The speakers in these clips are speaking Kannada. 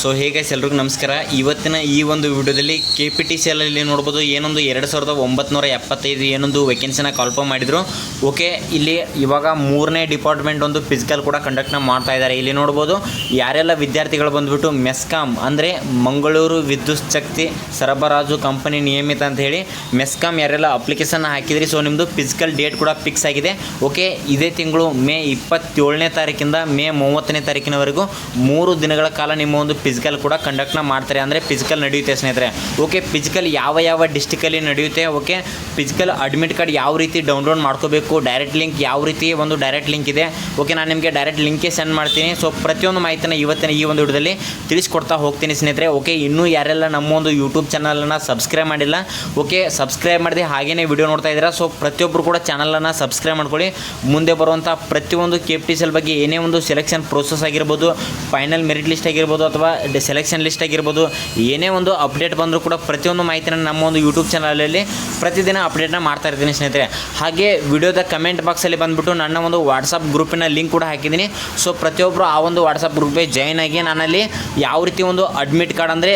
ಸೊ ಹೇಗೆ ಎಲ್ರಿಗೂ ನಮಸ್ಕಾರ. ಇವತ್ತಿನ ಈ ಒಂದು ವಿಡಿಯೋದಲ್ಲಿ ಕೆ ಪಿ ಟಿ ಸಿ ಅಲ್ಲಿ ನೋಡ್ಬೋದು ಏನೊಂದು ಎರಡು ಸಾವಿರದ ಒಂಬತ್ನೂರ ಎಪ್ಪತ್ತೈದು ಏನೊಂದು ವೇಕೆನ್ಸಿನ ಕಾಲ್ಫರ್ ಮಾಡಿದರು. ಓಕೆ ಇಲ್ಲಿ ಇವಾಗ ಮೂರನೇ ಡಿಪಾರ್ಟ್ಮೆಂಟ್ ಒಂದು ಫಿಸಿಕಲ್ ಕೂಡ ಕಂಡಕ್ಟ್ನ ಮಾಡ್ತಾ ಇದ್ದಾರೆ. ಇಲ್ಲಿ ನೋಡ್ಬೋದು ಯಾರೆಲ್ಲ ವಿದ್ಯಾರ್ಥಿಗಳು ಬಂದುಬಿಟ್ಟು ಮೆಸ್ಕಾಮ್ ಅಂದರೆ ಮಂಗಳೂರು ವಿದ್ಯುತ್ ಶಕ್ತಿ ಸರಬರಾಜು ಕಂಪನಿ ನಿಯಮಿತ ಅಂತ ಹೇಳಿ ಮೆಸ್ಕಾಮ್ ಯಾರೆಲ್ಲ ಅಪ್ಲಿಕೇಶನ್ ಹಾಕಿದ್ರಿ ಸೊ ನಿಮ್ಮದು ಫಿಸಿಕಲ್ ಡೇಟ್ ಕೂಡ ಫಿಕ್ಸ್ ಆಗಿದೆ. ಓಕೆ ಇದೇ ತಿಂಗಳು ಮೇ ಇಪ್ಪತ್ತೇಳನೇ ತಾರೀಕಿಂದ ಮೇ ಮೂವತ್ತನೇ ತಾರೀಕಿನವರೆಗೂ ಮೂರು ದಿನಗಳ ಕಾಲ ನಿಮ್ಮ ಒಂದು ಫಿಸಿಕಲ್ ಕೂಡ ಕಂಡಕ್ಟ್ನ ಮಾಡ್ತಾರೆ. ಅಂದರೆ ಫಿಸಿಕಲ್ ನಡೆಯುತ್ತೆ ಸ್ನೇಹಿತರೆ. ಓಕೆ ಫಿಸಿಕಲ್ ಯಾವ ಯಾವ ಡಿಸ್ಟಿಕಲ್ಲಿ ನಡೆಯುತ್ತೆ ಓಕೆ ಫಿಸಿಕಲ್ ಅಡ್ಮಿಟ್ ಕಾರ್ಡ್ ಯಾವ ರೀತಿ ಡೌನ್ಲೋಡ್ ಮಾಡ್ಕೋಬೇಕು ಡೈರೆಕ್ಟ್ ಲಿಂಕ್ ಯಾವ ರೀತಿ ಒಂದು ಡೈರೆಕ್ಟ್ ಲಿಂಕ್ ಇದೆ. ಓಕೆ ನಾನು ನಿಮಗೆ ಡೈರೆಕ್ಟ್ ಲಿಂಕೇ ಸೆಂಡ್ ಮಾಡ್ತೀನಿ. ಸೊ ಪ್ರತಿಯೊಂದು ಮಾಹಿತಿನ ಇವತ್ತಿನ ಈ ಒಂದು ವಿಡಿಯೋದಲ್ಲಿ ತಿಳಿಸ್ಕೊಡ್ತಾ ಹೋಗ್ತೀನಿ ಸ್ನೇಹಿತರೆ. ಓಕೆ ಇನ್ನೂ ಯಾರೆಲ್ಲ ನಮ್ಮ ಒಂದು ಯೂಟ್ಯೂಬ್ ಚಾನಲನ್ನು ಸಬ್ಸ್ಕ್ರೈಬ್ ಮಾಡಿಲ್ಲ ಓಕೆ ಸಬ್ಸ್ಕ್ರೈಬ್ ಮಾಡಿದೆ ಹಾಗೇನೇ ವಿಡಿಯೋ ನೋಡ್ತಾ ಇದ್ದೀರಾ. ಸೊ ಪ್ರತಿಯೊಬ್ಬರು ಕೂಡ ಚಾನಲನ್ನು ಸಬ್ಸ್ಕ್ರೈಬ್ ಮಾಡ್ಕೊಳ್ಳಿ. ಮುಂದೆ ಬರುವಂಥ ಪ್ರತಿಯೊಂದು ಕೆ ಪಿ ಟಿ ಬಗ್ಗೆ ಏನೇ ಒಂದು ಸೆಲೆಕ್ಷನ್ ಪ್ರೋಸೆಸ್ ಆಗಿರ್ಬೋದು ಫೈನಲ್ ಮೆರಿಟ್ ಲಿಸ್ಟ್ ಆಗಿರ್ಬೋದು ಅಥವಾ ಸೆಲೆಕ್ಷನ್ ಲಿಸ್ಟ್ ಆಗಿರ್ಬೋದು, ಏನೇ ಒಂದು ಅಪ್ಡೇಟ್ ಬಂದರೂ ಕೂಡ ಪ್ರತಿಯೊಂದು ಮಾಹಿತಿನ ನಮ್ಮ ಒಂದು ಯೂಟ್ಯೂಬ್ ಚಾನಲಲ್ಲಿ ಪ್ರತಿದಿನ ಅಪ್ಡೇಟ್ನ ಮಾಡ್ತಾ ಇರ್ತೀನಿ ಸ್ನೇಹಿತರೆ. ಹಾಗೆ ವಿಡಿಯೋದ ಕಮೆಂಟ್ ಬಾಕ್ಸಲ್ಲಿ ಬಂದುಬಿಟ್ಟು ನನ್ನ ಒಂದು ವಾಟ್ಸಪ್ ಗ್ರೂಪಿನ ಲಿಂಕ್ ಕೂಡ ಹಾಕಿದ್ದೀನಿ. ಸೊ ಪ್ರತಿಯೊಬ್ಬರು ಆ ಒಂದು ವಾಟ್ಸಪ್ ಗ್ರೂಪ್ಗೆ ಜಾಯ್ನ್ ಆಗಿ ನಾನಲ್ಲಿ ಯಾವ ರೀತಿ ಒಂದು ಅಡ್ಮಿಟ್ ಕಾರ್ಡ್ ಅಂದರೆ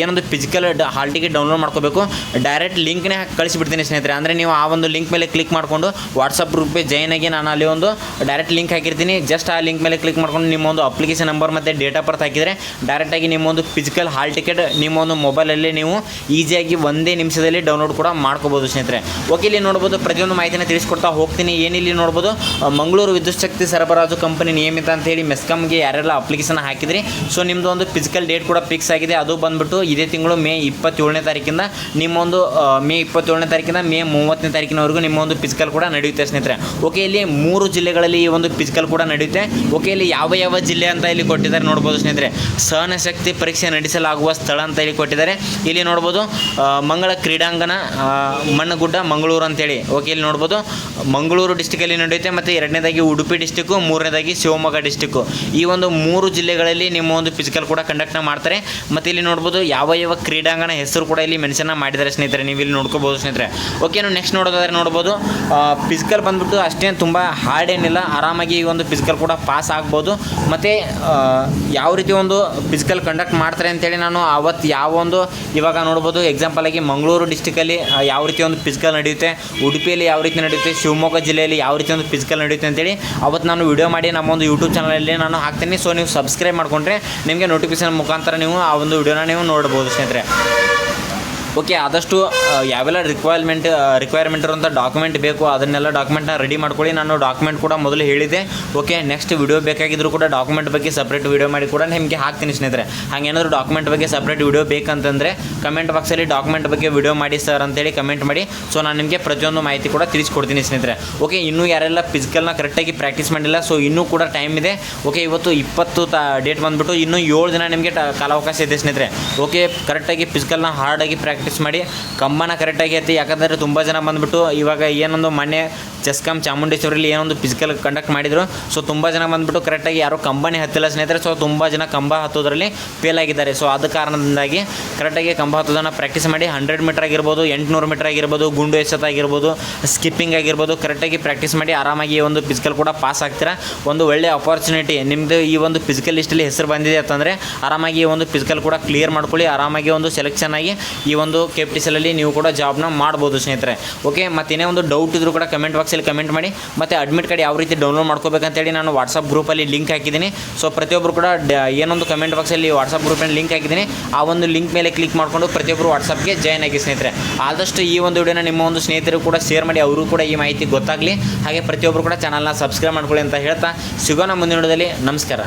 ಏನೊಂದು ಫಿಸಿಕಲ್ ಹಾಲ್ ಟಿಕೆಟ್ ಡೌನ್ಲೋಡ್ ಮಾಡ್ಕೋಬೇಕು ಡೈರೆಕ್ಟ್ ಲಿಂಕ್ನೇ ಹಾಕಿ ಕಳಿಸಿಬಿಡ್ತೀನಿ ಸ್ನೇಹಿತರೆ. ಅಂದರೆ ನೀವು ಆ ಒಂದು ಲಿಂಕ್ ಮೇಲೆ ಕ್ಲಿಕ್ ಮಾಡಿಕೊಂಡು ವಾಟ್ಸಪ್ ಗ್ರೂಪ್ಗೆ ಜಾಯ್ನ್ ಆಗಿ ನಾನು ಅಲ್ಲಿ ಒಂದು ಡೈರೆಕ್ಟ್ ಲಿಂಕ್ ಹಾಕಿರ್ತೀನಿ. ಜಸ್ಟ್ ಆ ಲಿಂಕ್ ಮೇಲೆ ಕ್ಲಿಕ್ ಮಾಡ್ಕೊಂಡು ನಿಮ್ಮ ಒಂದು ಅಪ್ಲಿಕೇಶನ್ ನಂಬರ್ ಮತ್ತು ಡೇಟ್ ಆಫ್ ಬರ್ತ್ ಹಾಕಿದರೆ ಡೈರೆಕ್ಟಾಗಿ ನಿಮ್ಮೊಂದು ಫಿಸಿಕಲ್ ಹಾಲ್ ಟಿಕೆಟ್ ನಿಮ್ಮೊಂದು ಮೊಬೈಲಲ್ಲಿ ನೀವು ಈಸಿಯಾಗಿ ಒಂದೇ ನಿಮಿಷದಲ್ಲಿ ಡೌನ್ಲೋಡ್ ಕೂಡ ಮಾಡ್ಕೋಬೋದು ಸ್ನೇಹಿತರೆ. ಓಕೆ ಇಲ್ಲಿ ನೋಡ್ಬೋದು ಪ್ರತಿಯೊಂದು ಮಾಹಿತಿನ ತಿಳಿಸ್ಕೊಡ್ತಾ ಹೋಗ್ತೀನಿ. ಏನಿಲ್ಲಿ ನೋಡ್ಬೋದು ಮಂಗಳೂರು ವಿದ್ಯುತ್ ಶಕ್ತಿ ಸರಬರಾಜು ಕಂಪನಿ ನಿಯಮಿತ ಅಂತ ಹೇಳಿ ಮೆಸ್ಕಾಮ್ಗೆ ಯಾರೆಲ್ಲ ಅಪ್ಲಿಕೇಶನ್ ಹಾಕಿದ್ರಿ. ಸೊ ನಿಮ್ಮದು ಒಂದು ಫಿಸಿಕಲ್ ಡೇಟ್ ಕೂಡ ಫಿಕ್ಸ್ ಆಗಿದೆ. ಅದು ಬಂದ್ಬಿಟ್ಟು ಇದೇ ತಿಂಗಳು ಮೇ ಇಪ್ಪತ್ತೇಳನೇ ತಾರೀಕಿಂದ ನಿಮ್ಮೊಂದು ಮೇ ಇಪ್ಪತ್ತೇಳನೇ ತಾರೀಕಿಂದ ಮೇ ಮೂವತ್ತನೇ ತಾರೀಕಿನವರೆಗೂ ನಿಮ್ಮ ಒಂದು ಫಿಸಿಕಲ್ ಕೂಡ ನಡೆಯುತ್ತೆ ಸ್ನೇಹಿತರೆ. ಓಕೆ ಇಲ್ಲಿ ಮೂರು ಜಿಲ್ಲೆಗಳಲ್ಲಿ ಈ ಒಂದು ಫಿಸಿಕಲ್ ಕೂಡ ನಡೆಯುತ್ತೆ. ಓಕೆ ಇಲ್ಲಿ ಯಾವ ಯಾವ ಜಿಲ್ಲೆ ಅಂತ ಇಲ್ಲಿ ಕೊಟ್ಟಿದ್ದಾರೆ ನೋಡ್ಬೋದು ಸ್ನೇಹಿತರೆ. ಸಹನ ಶಕ್ತಿ ಪರೀಕ್ಷೆ ನಡೆಸಲಾಗುವ ಸ್ಥಳ ಅಂತ ಹೇಳಿ ಕೊಟ್ಟಿದ್ದಾರೆ. ಇಲ್ಲಿ ನೋಡ್ಬೋದು ಮಂಗಳ ಕ್ರೀಡಾಂಗಣ ಮಣ್ಣಗುಡ್ಡ, ಮಂಗಳೂರು ಅಂತೇಳಿ. ಓಕೆ ಇಲ್ಲಿ ನೋಡ್ಬೋದು, ಮಂಗಳೂರು ಡಿಸ್ಟಿಕಲ್ಲಿ ನಡೆಯುತ್ತೆ, ಮತ್ತು ಎರಡನೇದಾಗಿ ಉಡುಪಿ ಡಿಸ್ಟಿಕ್ಕು ಮೂರನೇದಾಗಿ ಶಿವಮೊಗ್ಗ ಡಿಸ್ಟಿಕ್ಕು ಈ ಒಂದು ಮೂರು ಜಿಲ್ಲೆಗಳಲ್ಲಿ ನಿಮ್ಮ ಒಂದು ಫಿಸಿಕಲ್ ಕೂಡ ಕಂಡಕ್ಟ್ನ ಮಾಡ್ತಾರೆ. ಮತ್ತು ಇಲ್ಲಿ ನೋಡ್ಬೋದು, ಯಾವ ಯಾವ ಕ್ರೀಡಾಂಗಣ ಹೆಸರು ಕೂಡ ಇಲ್ಲಿ ಮೆನ್ಷನ್ ಮಾಡಿದ್ದಾರೆ ಸ್ನೇಹಿತರೆ, ನೀವು ಇಲ್ಲಿ ನೋಡ್ಕೋಬೋದು ಸ್ನೇಹಿತರೆ. ಓಕೆ ನಾವು ನೆಕ್ಸ್ಟ್ ನೋಡೋದಾದ್ರೆ ನೋಡ್ಬೋದು ಫಿಸಿಕಲ್ ಬಂದ್ಬಿಟ್ಟು ಅಷ್ಟೇನು ತುಂಬ ಹಾರ್ಡ್ ಏನಿಲ್ಲ, ಆರಾಮಾಗಿ ಈ ಒಂದು ಫಿಸಿಕಲ್ ಕೂಡ ಪಾಸ್ ಆಗ್ಬೋದು. ಮತ್ತು ಯಾವ ರೀತಿ ಒಂದು ಫಿಸಿಕಲ್ ಕಂಡಕ್ಟ್ ಮಾಡ್ತಾರೆ ಅಂತೇಳಿ ನಾನು ಅವತ್ತು ಯಾವ ಒಂದು ಇವಾಗ ನೋಡ್ಬೋದು ಎಕ್ಸಾಂಪಲಾಗಿ ಮಂಗಳೂರು ಡಿಸ್ಟಿಕಲ್ಲಿ ಯಾವ ರೀತಿ ಒಂದು ಫಿಸಿಕಲ್ ನಡೆಯುತ್ತೆ, ಉಡುಪಿಯಲ್ಲಿ ಯಾವ ರೀತಿ ನಡೆಯುತ್ತೆ, ಶಿವಮೊಗ್ಗ ಜಿಲ್ಲೆಯಲ್ಲಿ ಯಾವ ರೀತಿ ಒಂದು ಫಿಸಿಕಲ್ ನಡೆಯುತ್ತೆ ಅಂತೇಳಿ ಅವತ್ತು ನಾನು ವಿಡಿಯೋ ಮಾಡಿ ನಮ್ಮ ಒಂದು ಯೂಟ್ಯೂಬ್ ಚಾನಲಲ್ಲಿ ನಾನು ಹಾಕ್ತೀನಿ. ಸೊ ನೀವು ಸಬ್ಸ್ಕ್ರೈಬ್ ಮಾಡಿಕೊಂಡ್ರೆ ನಿಮಗೆ ನೋಟಿಫಿಕೇಶನ್ ಮುಖಾಂತರ ನೀವು ಆ ಒಂದು ವಿಡಿಯೋನ ನೀವು ನೋಡ್ಬೋದು ಸ್ನೇಹಿತರೆ. ಓಕೆ, ಆದಷ್ಟು ಯಾವೆಲ್ಲ ರಿಕ್ವೈರ್ಮೆಂಟ್ ರಿಕ್ವೈರ್ಮೆಂಟ್ ಇರುವಂಥ ಡಾಕ್ಯುಮೆಂಟ್ ಬೇಕು, ಅದನ್ನೆಲ್ಲ ಡಾಕ್ಯುಮೆಂಟ್ನ ರೆಡಿ ಮಾಡ್ಕೊಳ್ಳಿ. ನಾನು ಡಾಕ್ಯುಮೆಂಟ್ ಕೂಡ ಮೊದಲು ಹೇಳಿದೆ ಓಕೆ ನೆಕ್ಸ್ಟ್ ವಿಡಿಯೋ ಬೇಕಾಗಿದ್ದರೂ ಕೂಡ ಡಾಕ್ಯುಮೆಂಟ್ ಬಗ್ಗೆ ಸಪ್ರೇಟ್ ವಿಡಿಯೋ ಮಾಡಿ ಕೂಡ ನಿಮಗೆ ಹಾಕ್ತೀನಿ ಸ್ನೇಹಿತರೆ. ಹಾಗೇನಾದರೂ ಡಾಕ್ಯುಮೆಂಟ್ ಬಗ್ಗೆ ಸಪ್ರೇಟ್ ವಿಡಿಯೋ ಬೇಕಂತಂದರೆ ಕಮೆಂಟ್ ಬಾಕ್ಸಲ್ಲಿ ಡಾಕ್ಯುಮೆಂಟ್ ಬಗ್ಗೆ ವಿಡಿಯೋ ಮಾಡಿ ಸರ್ ಅಂತೇಳಿ ಕಮೆಂಟ್ ಮಾಡಿ. ಸೊ ನಾನು ನಿಮಗೆ ಪ್ರತಿಯೊಂದು ಮಾಹಿತಿ ಕೂಡ ತಿಳಿಸ್ಕೊಡ್ತೀನಿ ಸ್ನೇಹಿತರೆ. ಓಕೆ ಇನ್ನೂ ಯಾರೆಲ್ಲ ಫಿಸಿಕಲ್ನ ಕರೆಕ್ಟಾಗಿ ಪ್ರಾಕ್ಟೀಸ್ ಮಾಡಿಲ್ಲ ಸೊ ಇನ್ನೂ ಕೂಡ ಟೈಮ್ ಇದೆ. ಓಕೆ ಇವತ್ತು ಇಪ್ಪತ್ತು ತಾ ಡೇಟ್ ಬಂದುಬಿಟ್ಟು ಇನ್ನೂ ಏಳು ದಿನ ನಿಮಗೆ ಕಾಲಾವಕಾಶ ಇದೆ ಸ್ನೇಹಿತರೆ. ಓಕೆ ಕರೆಕ್ಟಾಗಿ ಫಿಸಿಕಲ್ನ ಹಾರ್ಡಾಗಿ ಪ್ರಾಕ್ಟೀಸ್ ಮಾಡಿ, ಕಂಬನ ಕರೆಕ್ಟಾಗಿ ಐತಿ ಯಾಕಂದರೆ ತುಂಬ ಜನ ಬಂದುಬಿಟ್ಟು ಇವಾಗ ಏನೊಂದು ಮೊನ್ನೆ ಚೆಸ್ಕಾಮ್ ಚಾಮುಂಡೇಶ್ವರಿಲಿ ಏನೊಂದು ಫಿಸಿಕಲ್ ಕಂಡಕ್ಟ್ ಮಾಡಿದರು. ಸೊ ತುಂಬ ಜನ ಬಂದುಬಿಟ್ಟು ಕರೆಕ್ಟಾಗಿ ಯಾರು ಕಂಬನೇ ಹತ್ತಿಲ್ಲ ಸ್ನೇಹಿತರೆ. ಸೊ ತುಂಬ ಜನ ಕಂಬ ಹತ್ತೋದ್ರಲ್ಲಿ ಫೇಲ್ ಆಗಿದ್ದಾರೆ. ಸೊ ಅದ ಕಾರಣದಿಂದಾಗಿ ಕರೆಕ್ಟಾಗಿ ಕಂಬ ಹತ್ತೋದನ್ನು ಪ್ರಾಕ್ಟೀಸ್ ಮಾಡಿ ಹಂಡ್ರೆಡ್ ಮೀಟರ್ ಆಗಿರ್ಬೋದು, ಎಂಟುನೂರು ಮೀಟರ್ ಆಗಿರ್ಬೋದು, ಗುಂಡು ಎಸೆತ ಆಗಿರ್ಬೋದು ಸ್ಕಿಪ್ಪಿಂಗ್ ಆಗಿರ್ಬೋದು ಕರೆಕ್ಟಾಗಿ ಪ್ರಾಕ್ಟೀಸ್ ಮಾಡಿ ಆರಾಮಾಗಿ ಈ ಒಂದು ಫಿಸಿಕಲ್ ಕೂಡ ಪಾಸ್ ಆಗ್ತೀರಾ? ಒಂದು ಒಳ್ಳೆ ಅಪಾರ್ಚುನಿಟಿ ನಿಮ್ಮದು ಈ ಒಂದು ಫಿಸಿಕಲ್ ಲಿಸ್ಟಲ್ಲಿ ಹೆಸರು ಬಂದಿದೆ ಅಂತಂದರೆ ಆರಾಮಾಗಿ ಈ ಒಂದು ಫಿಸಿಕಲ್ ಕೂಡ ಕ್ಲಿಯರ್ ಮಾಡ್ಕೊಳ್ಳಿ, ಆರಾಮಾಗಿ ಒಂದು ಸೆಲೆಕ್ಷನ್ ಆಗಿ ಈ ಒಂದು ಕೆ ಪಿ ನೀವು ಕೂಡ ಜಾಬ್ನ ಮಾಡ್ಬೋದು ಸ್ನೇಹಿತರೆ. ಓಕೆ ಮತ್ತು ಇನ್ನೇ ಒಂದು ಡೌಟ್ ಇದ್ರೂ ಕೂಡ ಕಮೆಂಟ್ ಬಾಕ್ಸಲ್ಲಿ ಕಮೆಂಟ್ ಮಾಡಿ, ಮತ್ತು ಅಡ್ಮಿಟ್ ಕಾರ್ಡ್ ಯಾವ ರೀತಿ ಡೌನ್ಲೋಡ್ ಮಾಡ್ಕೋಬೇಕಂತೇಳಿ ನಾನು ವಾಟ್ಸಪ್ ಗ್ರೂಪಲ್ಲಿ ಲಿಂಕ್ ಹಾಕಿದ್ದೀನಿ. ಸೊ ಪ್ರತಿಯೊಬ್ಬರು ಕೂಡ ಏನೊಂದು ಕಮೆಂಟ್ ಬಾಕ್ಸಲ್ಲಿ ವಾಟ್ಸಪ್ ಗ್ರೂಪಲ್ಲಿ ಲಿಂಕ್ ಹಾಕಿದ್ದೀನಿ. ಆ ಒಂದು ಲಿಂಕ್ ಮೇಲೆ ಕ್ಲಿಕ್ ಮಾಡಿಕೊಂಡು ಪ್ರತಿಯೊಬ್ಬರು ವಾಟ್ಸಪ್ಗೆ ಜಾಯ್ನ್ ಆಗಿ ಸ್ನೇಹಿತರೆ. ಆದಷ್ಟು ಈ ಒಂದು ವಿಡಿಯೋನ ನಿಮ್ಮ ಒಂದು ಸ್ನೇಹಿತರು ಕೂಡ ಶೇರ್ ಮಾಡಿ ಅವರು ಕೂಡ ಈ ಮಾಹಿತಿ ಗೊತ್ತಾಗಲಿ. ಹಾಗೆ ಪ್ರತಿಯೊಬ್ಬರು ಕೂಡ ಚಾನಲ್ನ ಸಬ್ಸ್ಕ್ರೈಬ್ ಮಾಡ್ಕೊಳ್ಳಿ ಅಂತ ಹೇಳ್ತಾ. ಸಿಗೋಣ ಮುಂದಿನ ವಿಡಿಯೋದಲ್ಲಿ. ನಮಸ್ಕಾರ.